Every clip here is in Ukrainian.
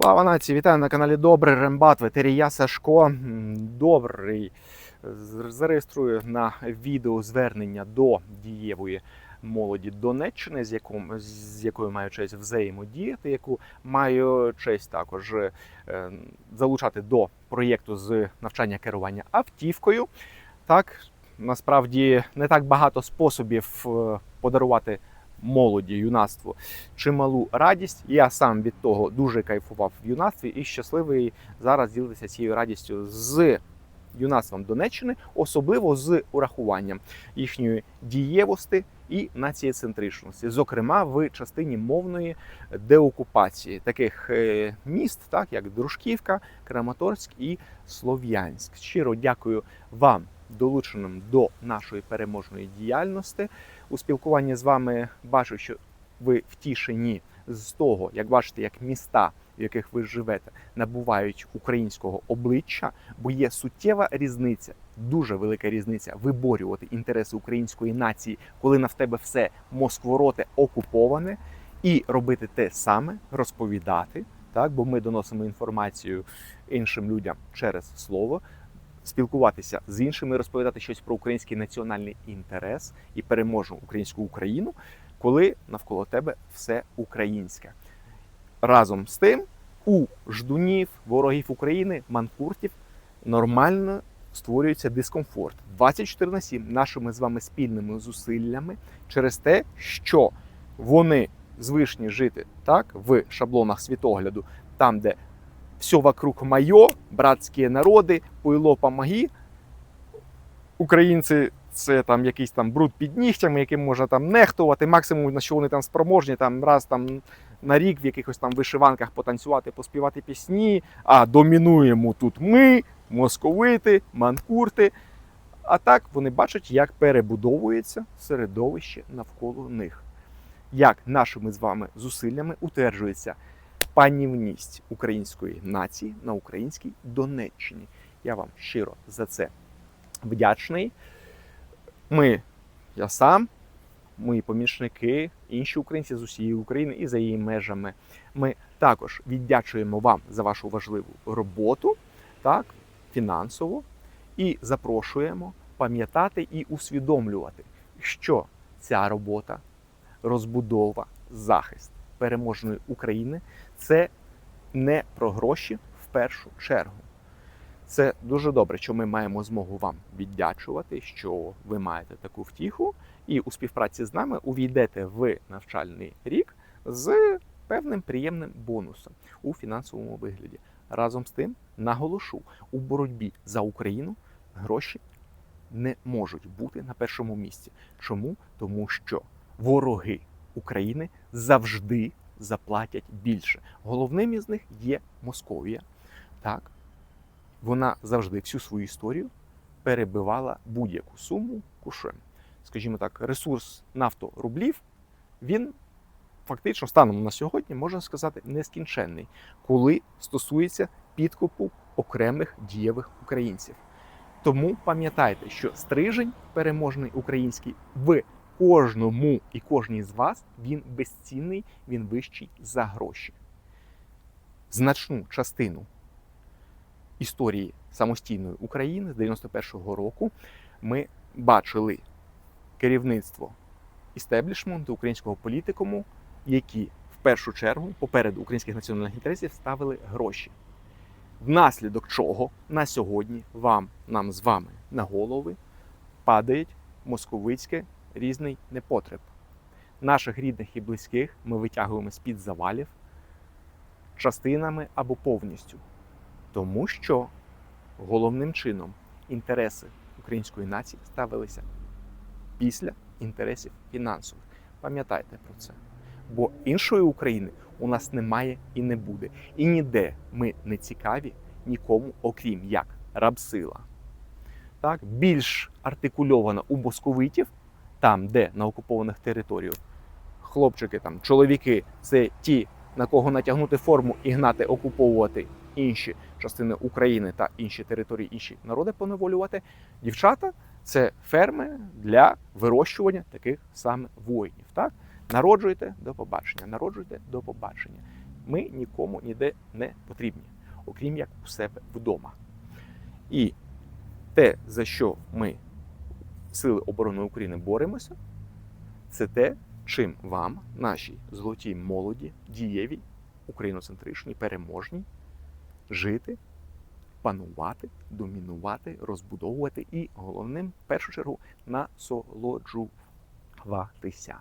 Слава нації! Вітаю на каналі Добрий Рембат, ветерія Сашко. Добрий. Зареєструю на відео звернення до дієвої молоді Донеччини, з, яком, з якою маю честь взаємодіяти, яку маю честь також е, залучати до проєкту з навчання керування автівкою. Так, насправді не так багато способів е, подарувати молоді, юнацтву чималу радість. Я сам від того дуже кайфував в юнацтві і щасливий зараз ділитися цією радістю з юнацтвом Донеччини, особливо з урахуванням їхньої дієвості і націєцентричності, зокрема в частині мовної деокупації таких е, міст, так як Дружківка, Краматорськ і Слов'янськ. Щиро дякую вам, долученим до нашої переможної діяльності. У спілкуванні з вами бачу, що ви втішені з того, як бачите, як міста, в яких ви живете, набувають українського обличчя, бо є суттєва різниця, дуже велика різниця виборювати інтереси української нації, коли на в тебе все москвороте окуповане, і робити те саме, розповідати. Так, бо ми доносимо інформацію іншим людям через слово, спілкуватися з іншими, розповідати щось про український національний інтерес і переможну українську Україну, коли навколо тебе все українське. Разом з тим, у ждунів, ворогів України, манкуртів нормально створюється дискомфорт 24 на 7 нашими з вами спільними зусиллями через те, що вони звичні жити так в шаблонах світогляду, там, де все вокруг моє, братські народи, пуйло помоги. Українці це там якийсь там бруд під нігтями, яким можна там нехтувати. Максимум на що вони там спроможні, там раз там на рік в якихось там вишиванках потанцювати, поспівати пісні. А домінуємо тут ми, московити, манкурти. А так вони бачать, як перебудовується середовище навколо них, як нашими з вами зусиллями утверджується панівність української нації на українській Донеччині. Я вам щиро за це вдячний. Ми, я сам, мої помічники, інші українці з усієї України і за її межами. Ми також віддячуємо вам за вашу важливу роботу, так, фінансово, і запрошуємо пам'ятати і усвідомлювати, що ця робота, розбудова, захист переможної України це не про гроші в першу чергу. Це дуже добре, що ми маємо змогу вам віддячувати, що ви маєте таку втіху, і у співпраці з нами увійдете в навчальний рік з певним приємним бонусом у фінансовому вигляді. Разом з тим, наголошу, у боротьбі за Україну гроші не можуть бути на першому місці. Чому? Тому що вороги України завжди заплатять більше. Головним із них є Московія. Так, вона завжди всю свою історію перебивала будь-яку суму кушем. Скажімо так, ресурс нафторублів, він фактично станом на сьогодні, можна сказати, нескінченний, коли стосується підкупу окремих дієвих українців. Тому пам'ятайте, що стрижень переможний український в кожному і кожній з вас він безцінний, він вищий за гроші. Значну частину історії самостійної України з 91-го року ми бачили керівництво істеблішменту українського політикуму, які в першу чергу попереду українських національних інтересів ставили гроші. Внаслідок чого на сьогодні вам, нам з вами на голови падають московицьке різний непотреб. Наших рідних і близьких ми витягуємо з-під завалів частинами або повністю. Тому що головним чином інтереси української нації ставилися після інтересів фінансових. Пам'ятайте про це. Бо іншої України у нас немає і не буде. І ніде ми не цікаві нікому, окрім як рабсила. Так, більш артикульовано у московитів, там, де на окупованих територіях хлопчики, там, чоловіки це ті, на кого натягнути форму і гнати, окуповувати інші частини України та інші території, інші народи поневолювати. Дівчата це ферми для вирощування таких саме воїнів. Так? Народжуйте до побачення, народжуйте до побачення. Ми нікому ніде не потрібні, окрім як у себе вдома. І те, за що ми, Сили оборони України, боремося, це те, чим вам, нашій золотій молоді, дієвій, україноцентричній, переможній, жити, панувати, домінувати, розбудовувати і, головним, в першу чергу, насолоджуватися.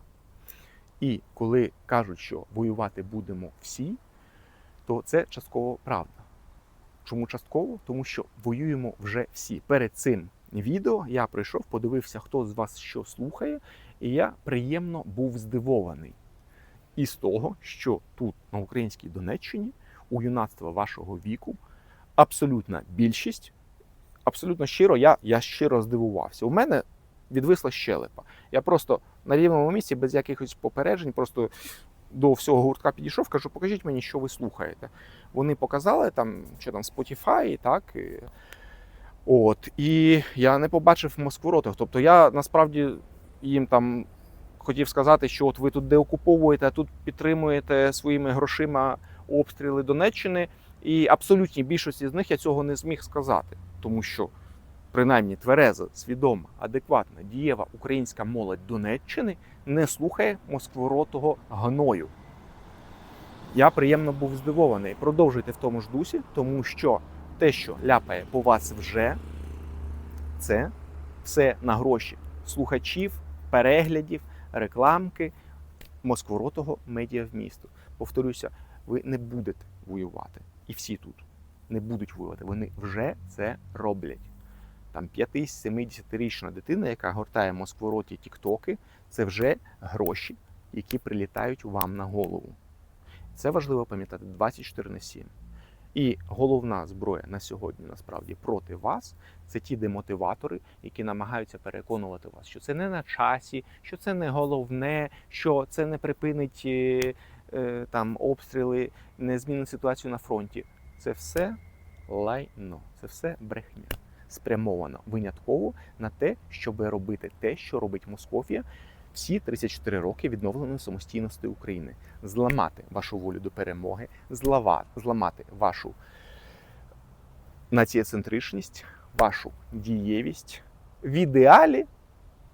І коли кажуть, що воювати будемо всі, то це частково правда. Чому частково? Тому що воюємо вже всі. Перед цим відео я прийшов, подивився, хто з вас що слухає, і я приємно був здивований із того, що тут, на українській Донеччині, у юнацтва вашого віку, абсолютна більшість, абсолютно щиро, я, я щиро здивувався. У мене відвисла щелепа. Я просто на рівному місці, без якихось попереджень, просто до всього гуртка підійшов, кажу, покажіть мені, що ви слухаєте. Вони показали там, що там Spotify, так. От, і я не побачив Москву ротах. Тобто я насправді їм там хотів сказати, що от ви тут деокуповуєте, а тут підтримуєте своїми грошима обстріли Донеччини. І абсолютній більшості з них я цього не зміг сказати, тому що принаймні твереза, свідома, адекватна, дієва українська молодь Донеччини не слухає москворотого гною. Я приємно був здивований. Продовжуйте в тому ж дусі, тому що те, що ляпає по вас вже, це все на гроші слухачів, переглядів, рекламки москворотого медіавмісту. Повторюся, ви не будете воювати. І всі тут не будуть воювати. Вони вже це роблять. Там 5-70-річна дитина, яка гортає москвороті тіктоки, це вже гроші, які прилітають вам на голову. Це важливо пам'ятати 24 на 7. І головна зброя на сьогодні насправді проти вас це ті демотиватори, які намагаються переконувати вас, що це не на часі, що це не головне, що це не припинить е, е, там обстріли, не змінить ситуацію на фронті. Це все лайно, це все брехня. Спрямовано винятково на те, щоб робити те, що робить Московія всі 34 роки відновленої самостійності України, зламати вашу волю до перемоги, зламати вашу націєцентричність, вашу дієвість. В ідеалі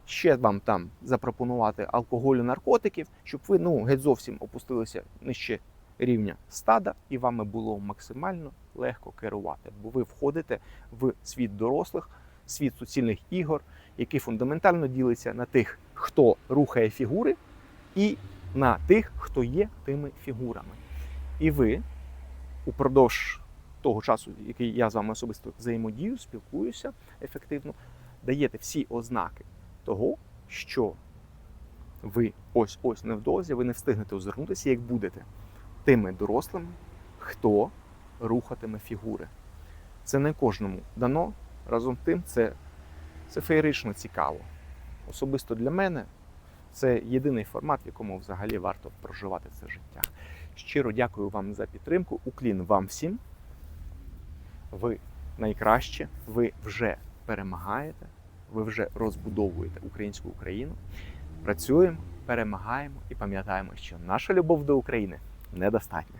ще вам там запропонувати алкоголю, наркотиків, щоб ви ну геть зовсім опустилися нижче рівня стада, і вами було максимально легко керувати, бо ви входите в світ дорослих, світ суцільних ігор, який фундаментально ділиться на тих, хто рухає фігури, і на тих, хто є тими фігурами. І ви упродовж того часу, який я з вами особисто взаємодію, спілкуюся ефективно, даєте всі ознаки того, що ви ось ось невдовзі, ви не встигнете озирнутися, як будете тими дорослими, хто рухатиме фігури. Це не кожному дано. Разом з тим, це, це феєрично цікаво. Особисто для мене це єдиний формат, в якому взагалі варто проживати це життя. Щиро дякую вам за підтримку. Уклін вам всім. Ви найкраще, ви вже перемагаєте, ви вже розбудовуєте українську Україну. Працюємо, перемагаємо і пам'ятаємо, що наша любов до України недостатня.